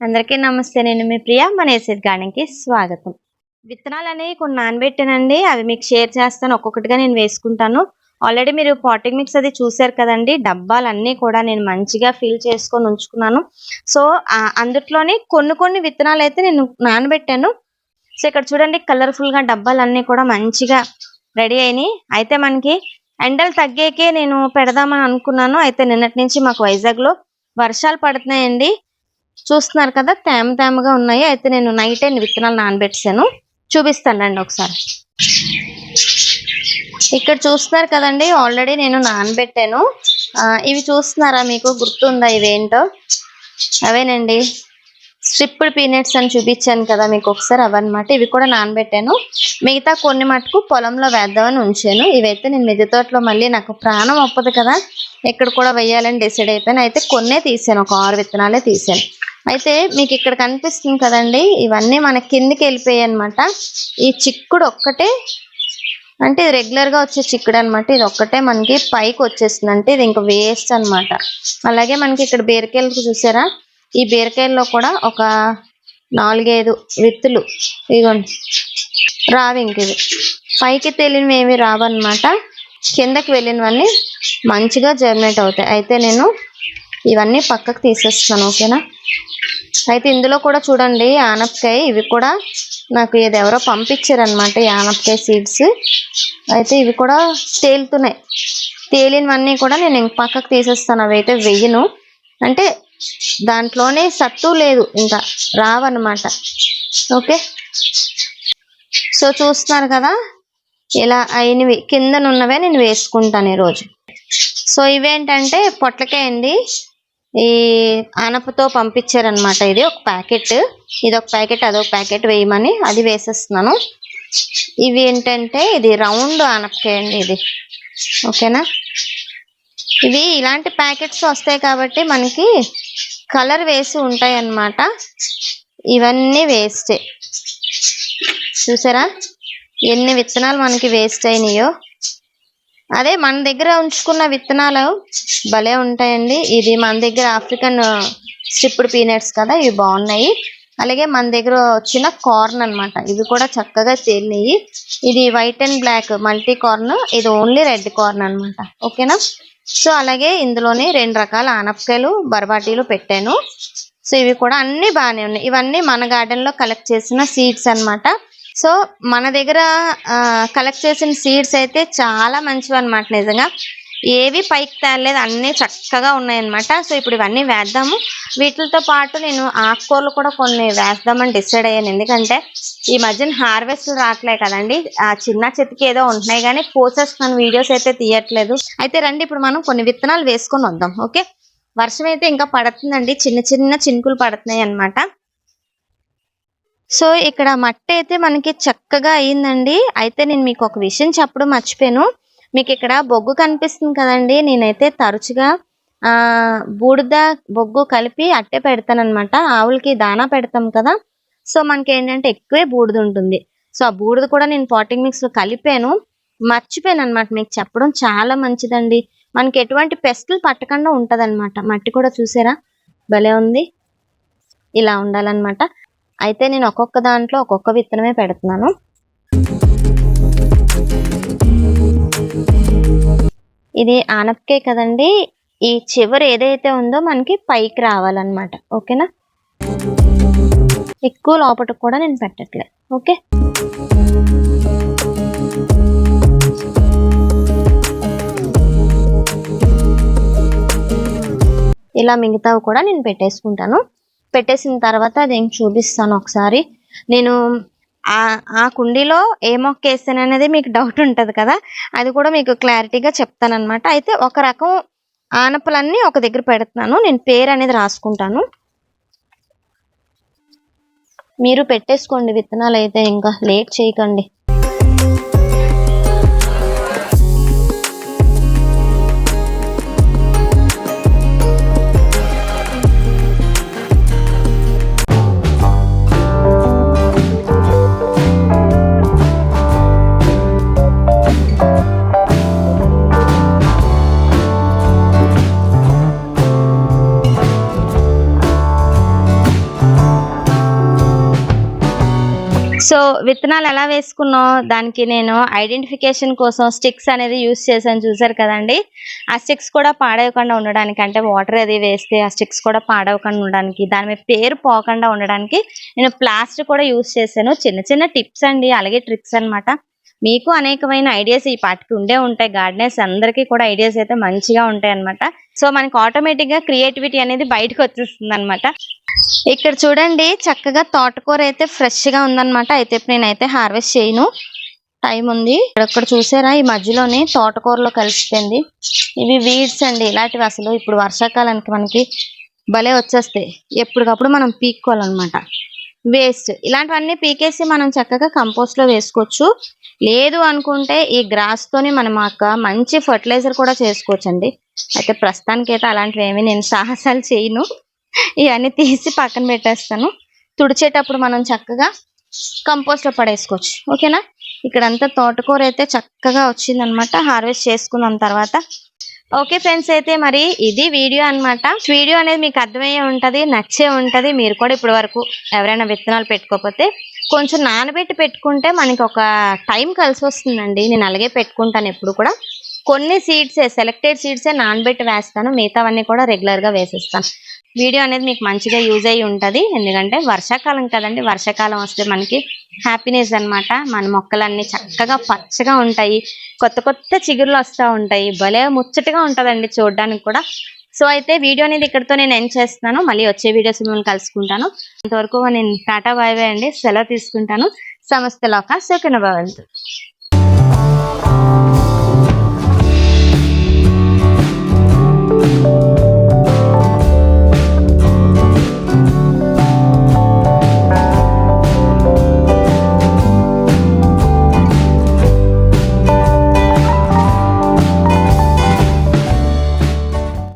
అందరికీ నమస్తే నేను మీ ప్రియ మన ఏసెడ్ గార్డెన్కి స్వాగతం. విత్తనాలు అనేవి కొన్ని నానబెట్టానండి అవి మీకు షేర్ చేస్తాను. ఒక్కొక్కటిగా నేను వేసుకుంటాను. ఆల్రెడీ మీరు పాటింగ్ మిక్స్ అది చూసారు కదండి డబ్బాలన్నీ కూడా నేను మంచిగా ఫీల్ చేసుకొని ఉంచుకున్నాను. సో అందుట్లోనే కొన్ని కొన్ని విత్తనాలు అయితే నేను నానబెట్టాను. సో ఇక్కడ చూడండి కలర్ఫుల్గా డబ్బాలన్నీ కూడా మంచిగా రెడీ అయినాయి. అయితే మనకి ఎండలు తగ్గాకే నేను పెడదామని అనుకున్నాను. అయితే నిన్నటి నుంచి మాకు వైజాగ్లో వర్షాలు పడుతున్నాయండి. చూస్తున్నారు కదా తేమ తేమగా ఉన్నాయి. అయితే నేను నైట్ విత్తనాలు నానబెట్టాను చూపిస్తానండి ఒకసారి. ఇక్కడ చూస్తున్నారు కదండి ఆల్రెడీ నేను నానబెట్టాను. ఇవి చూస్తున్నారా మీకు? గుర్తుందా ఇవేంటో? అవేనండి. స్ట్రిప్డ్ పీనట్స్ అని చూపించాను కదా మీకు ఒకసారి అవన్నమాట. ఇవి కూడా నానబెట్టాను. మిగతా కొన్ని మటుకు పొలంలో వేద్దామని ఉంచాను. ఇవైతే నేను మిద్దె తోటలో మళ్ళీ నాకు ప్రాణం ఒప్పదు కదా. ఎక్కడ కూడా వేయాలని డిసైడ్ అయిపోయాను. అయితే కొన్నే తీసాను ఒక ఆరు విత్తనాలే తీసాను. అయితే మీకు ఇక్కడ కనిపిస్తుంది కదండి ఇవన్నీ మన కిందికి వెళ్ళిపోయాయి అనమాట ఈ చిక్కుడు ఒక్కటే అంటే ఇది రెగ్యులర్గా వచ్చే చిక్కుడు అనమాట ఇది ఒక్కటే మనకి పైకి వచ్చేస్తుంది. అంటే ఇది ఇంకా వేస్ట్ అన్నమాట. అలాగే మనకి ఇక్కడ బీరకాయలు చూసారా? ఈ బీరకాయల్లో కూడా ఒక నాలుగైదు విత్తులు ఇదిగోండి రావు ఇంక ఇవి. పైకి తేలినవి ఏమి రావన్నమాట. కిందకి వెళ్ళినవన్నీ మంచిగా జర్మినేట్ అవుతాయి. అయితే నేను ఇవన్నీ పక్కకు తీసేస్తాను ఓకేనా? అయితే ఇందులో కూడా చూడండి ఆనపకాయ ఇవి కూడా నాకు ఏదెవరో పంపించారనమాట ఈ ఆనపకాయ సీడ్స్. అయితే ఇవి కూడా తేలుతున్నాయి. తేలినవన్నీ కూడా నేను ఇంక పక్కకు తీసేస్తాను అవి అయితే వెయ్యను అంటే దాంట్లోనే సత్తు లేదు ఇంకా రావన్నమాట. ఓకే? సో చూస్తున్నారు కదా ఇలా అయినవి. కిందనున్నవే నేను వేసుకుంటాను ఈరోజు. సో ఇవేంటంటే పొట్లకాయ అండి ఈ ఆనపతో పంపించారనమాట ఇది. ఒక ప్యాకెట్. ఇది ఒక ప్యాకెట్ అదొక ప్యాకెట్ వేయమని అది వేసేస్తున్నాను. ఇవి ఏంటంటే ఇది రౌండ్ ఆనపకాయ అండి ఇది. ఓకేనా? ఇవి ఇలాంటి ప్యాకెట్స్ వస్తాయి కాబట్టి మనకి కలర్ వేసి ఉంటాయి అన్నమాట ఇవన్నీ వేస్టే. చూసారా? ఎన్ని విత్తనాలు మనకి వేస్ట్ అయినాయో. అదే మన దగ్గర ఉంచుకున్న విత్తనాలు భలే ఉంటాయండి. ఇది మన దగ్గర ఆఫ్రికన్ స్ట్రిప్డ్ పీనట్స్ కదా ఇవి బాగున్నాయి. అలాగే మన దగ్గర వచ్చిన కార్న్ అన్నమాట. ఇవి కూడా చక్కగా తేలినాయి. ఇది white and black multi corn ఇది ఓన్లీ రెడ్ కార్న్ అనమాట ఓకేనా? సో అలాగే ఇందులోనే రెండు రకాల ఆనపకాయలు బర్బాటీలు పెట్టాను. సో ఇవి కూడా అన్ని బాగానే ఉన్నాయి. ఇవన్నీ మన గార్డెన్లో కలెక్ట్ చేసిన సీడ్స్ అన్నమాట. సో మన దగ్గర కలెక్ట్ చేసిన సీడ్స్ అయితే చాలా మంచివి అనమాట నిజంగా. ఏవి పైకి తేలేదు అన్నీ చక్కగా ఉన్నాయన్నమాట. సో ఇప్పుడు ఇవన్నీ వేద్దాము. వీటితో పాటు నేను ఆకుకూరలు కూడా కొన్ని వేద్దామని డిసైడ్ అయ్యాను. ఎందుకంటే ఈ మధ్యన హార్వెస్ట్ రావట్లే కదండి. ఆ చిన్న చెట్టుకి ఏదో ఉంటున్నాయి కానీ పోసేస్తున్నాను వీడియోస్ అయితే తీయట్లేదు. అయితే రండి ఇప్పుడు మనం కొన్ని విత్తనాలు వేసుకొని వద్దాం. ఓకే? వర్షం అయితే ఇంకా పడుతుందండి. చిన్న చిన్న చినుకులు పడుతున్నాయి అన్నమాట సో ఇక్కడ మట్టి అయితే మనకి చక్కగా అయిందండి అయితే నేను మీకు ఒక విషయం చెప్పడం మర్చిపోయాను. మీకు ఇక్కడ బొగ్గు కనిపిస్తుంది కదండి. నేనైతే తరచుగా బూడిద బొగ్గు కలిపి అట్టే పెడతానమాట ఆవులకి దానా పెడతాం కదా. సో మనకి ఏంటంటే ఎక్కువే బూడిద ఉంటుంది. సో ఆ బూడిద కూడా నేను పాటింగ్ మిక్స్లో కలిపాను. మర్చిపోయాను అనమాట మీకు చెప్పడం చాలా మంచిదండి. మనకి ఎటువంటి పెస్టులు పట్టకుండా ఉంటుంది మట్టి కూడా చూసారా? భలే ఉంది. ఇలా ఉండాలన్నమాట. అయితే నేను ఒక్కొక్క దాంట్లో ఒక్కొక్క విత్తనమే పెడుతున్నాను. ఇది ఆనపకాయ కదండి. ఈ చివరి ఏదైతే ఉందో మనకి పైకి రావాలన్నమాట. ఓకేనా? ఎక్కువ లోపలికి కూడా నేను పెట్టట్లే. ఓకే? ఇలా మిగతావి కూడా నేను పెట్టేసుకుంటాను. పెట్టేసిన తర్వాత అది నేను చూపిస్తాను ఒకసారి. నేను ఆ ఆ కుండీలో ఏ మొక్క వేస్తాను అనేది మీకు డౌట్ ఉంటుంది కదా? అది కూడా మీకు క్లారిటీగా చెప్తాను అనమాట అయితే ఒక రకం ఆనపలన్నీ ఒక దగ్గర పెడుతున్నాను. నేను పేరు అనేది రాసుకుంటాను. మీరు పెట్టేసుకోండి విత్తనాలు అయితే ఇంకా లేట్ చేయకండి. సో విత్తనాలు ఎలా వేసుకున్నావు? దానికి నేను ఐడెంటిఫికేషన్ కోసం స్టిక్స్ అనేది యూస్ చేశాను చూసారు కదండి. ఆ స్టిక్స్ కూడా పాడవకుండా ఉండడానికి అంటే వాటర్ అది వేస్తే ఆ స్టిక్స్ కూడా పాడవకుండా ఉండడానికి దాని మీద పేరు పోకుండా ఉండడానికి నేను ప్లాస్టిక్ కూడా యూస్ చేశాను. చిన్న చిన్న టిప్స్ అండి అలాగే ట్రిక్స్ అన్నమాట. మీకు అనేకమైన ఐడియాస్ ఈ పాటికి ఉండే ఉంటాయి. గార్డెనర్స్ అందరికీ కూడా ఐడియాస్ అయితే మంచిగా ఉంటాయి అన్నమాట. సో మనకి ఆటోమేటిక్గా క్రియేటివిటీ అనేది బయటకు వచ్చేస్తుంది అనమాట ఇక్కడ చూడండి చక్కగా తోటకూర అయితే ఫ్రెష్గా ఉందన్నమాట. అయితే నేనైతే హార్వెస్ట్ చేయను. టైం ఉంది. ఇక్కడ చూసారా? ఈ మధ్యలోనే తోటకూరలో కలిసిపోయింది. ఇవి వీడ్స్ అండి. ఇలాంటివి అసలు ఇప్పుడు వర్షాకాలానికి మనకి భలే వచ్చేస్తాయి. ఎప్పటికప్పుడు మనం పీక్కోవాలన్నమాట. వేస్ట్. ఇలాంటివన్నీ పీకేసి మనం చక్కగా కంపోస్ట్లో వేసుకోవచ్చు. లేదు అనుకుంటే ఈ గ్రాస్ తోని మనం అక్క మంచి ఫర్టిలైజర్ కూడా చేసుకోవచ్చండి. అయితే ప్రస్తుతానికి అయితే అలాంటివి ఏమి నేను సాహసాలు చేయను. ఇవన్నీ తీసి పక్కన పెట్టేస్తాను. తుడిచేటప్పుడు మనం చక్కగా కంపోస్ట్లో పడేసుకోవచ్చు. ఓకేనా? ఇక్కడంతా తోటకూర అయితే చక్కగా వచ్చిందనమాట. హార్వెస్ట్ చేసుకున్నాం తర్వాత ఓకే ఫ్రెండ్స్ అయితే మరి ఇది వీడియో అన్నమాట. వీడియో అనేది మీకు అర్థమయ్యే ఉంటుంది నచ్చే ఉంటుంది. మీరు కూడా ఇప్పటి వరకు ఎవరైనా విత్తనాలు పెట్టుకోకపోతే కొంచెం నానబెట్టి పెట్టుకుంటే మనకి ఒక టైం కలిసి వస్తుందండి. నేను అలాగే పెట్టుకుంటాను ఎప్పుడు కూడా. కొన్ని సీడ్సే సెలెక్టెడ్ సీడ్సే నానబెట్టి వేస్తాను. మిగతావన్నీ కూడా రెగ్యులర్గా వేసేస్తాను. వీడియో అనేది మీకు మంచిగా యూజ్ అయ్యి ఉంటది. ఎందుకంటే వర్షాకాలం కదండి. వర్షాకాలం వస్తే మనకి హ్యాపీనెస్ అన్నమాట. మన మొక్కలన్నీ చక్కగా పచ్చగా ఉంటాయి. కొత్త కొత్త చిగుర్లు వస్తూ ఉంటాయి. భలే ముచ్చటగా ఉంటదండి చూడడానికి కూడా. సో అయితే వీడియో అనేది ఇక్కడితో నేను ఎండ్ చేస్తున్నాను. మళ్ళీ వచ్చే వీడియోస్ మిమ్మల్ని కలుసుకుంటాను. అంతవరకు నేను టాటా బాయ్ బాయ్ అండి. సెలవు తీసుకుంటాను. సమస్త ఒక సుఖన భవంతు